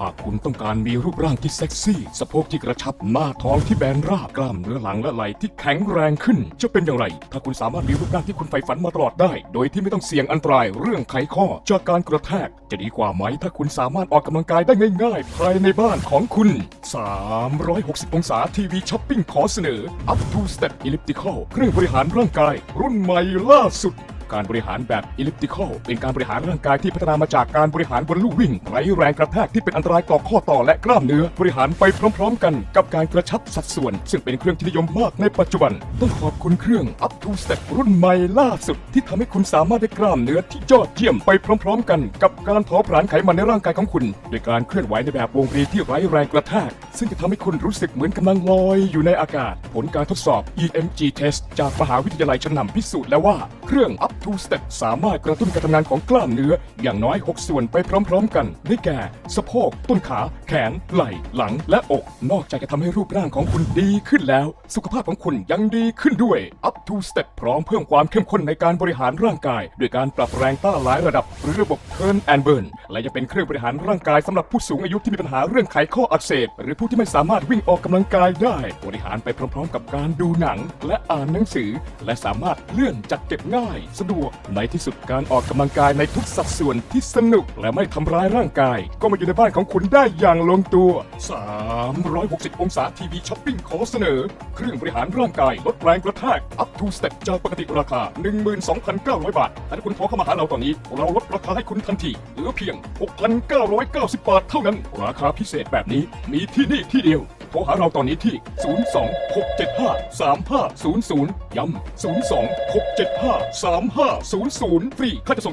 หากคุณต้องการมีรูปร่างที่เซ็กซี่ สะโพกที่กระชับ หน้าท้องที่แบนราบ กล้ามเนื้อหลังและไหล่ที่แข็งแรงขึ้น จะเป็นอย่างไร ถ้าคุณสามารถมีรูปร่างที่คุณใฝ่ฝันมาตลอดได้ โดยที่ไม่ต้องเสี่ยงอันตรายเรื่องไขข้อ จากการกระแทก จะดีกว่าไหม ถ้าคุณสามารถออกกำลังกายได้ง่าย ๆ ภายในบ้านของคุณ 360 องศาทีวีช้อปปิ้งขอเสนอ Up to Step Elliptical เครื่องบริหารร่างกาย รุ่นใหม่ล่าสุด การบริหารแบบ elliptical เป็นการบริหารร่างกายที่พัฒนามาจากการบริหารบนลู่วิ่งไร้แรงกระแทกที่เป็นอันตรายต่อข้อต่อและกล้ามเนื้อบริหารไปพร้อม ๆ กันกับการกระชับสัดส่วน ซึ่งเป็นเครื่องที่นิยมมากในปัจจุบัน ต้องขอบคุณเครื่อง up to step รุ่นใหม่ล่าสุด ที่ทำให้คุณสามารถได้กล้ามเนื้อที่ยอดเยี่ยมไปพร้อม ๆ กัน กับการเผาผลาญไขมันในร่างกายของคุณโดยการเคลื่อนไหวในแบบวงรีที่ไร้แรงกระแทกซึ่งจะทำให้คุณรู้สึกเหมือนกำลังลอยอยู่ในอากาศ ผลการทดสอบ EMG test จากมหาวิทยาลัยชั้นนำพิสูจน์แล้วว่าเครื่อง up to step สามารถกระตุ้นการทำงานของกล้ามเนื้อ อย่างน้อย 6 ส่วนไปพร้อม ๆ กันได้แก่ สะโพก ต้นขา แขน ไหล่ หลัง และอก นอกจากจะทำให้รูปร่างของคุณดีขึ้นแล้ว สุขภาพของคุณยังดีขึ้นด้วย up to step พร้อมเพิ่มความเข้มข้นในการบริหารร่างกาย ด้วยการปรับแรงต้านหลายระดับ หรือระบบ turn and burn และยังเป็นเครื่องบริหารร่างกายสำหรับผู้สูงอายุที่มีปัญหาเรื่องไขข้ออักเสบหรือผู้ที่ไม่สามารถวิ่งออกกำลังกายได้ บริหารไปพร้อม ๆ กับการดูหนัง และอ่านหนังสือ และสามารถเลื่อนจัดเก็บง่ายสะดวกในที่สุดการออกกำลังกายในทุกสัดส่วนที่สนุกและไม่ทำร้ายร่างกาย ก็มาอยู่ในบ้านของคุณได้อย่างลงตัว 360 องศาทีวีช้อปปิ้งขอเสนอ เครื่องบริหารร่างกายลดแรงกระแทก up to step จากปกติราคา 12,900 บาทแต่ถ้าคุณโทรเข้ามาหาเราตอนนี้ เราลดราคาให้คุณทันทีเหลือเพียง 6,990 บาทเท่านั้น ราคาพิเศษแบบนี้มีที่นี่ที่เดียว โทรหาเราตอนนี้ที่ 026753500 ย้ำ 026753500 ฟรีค่าจะส่ง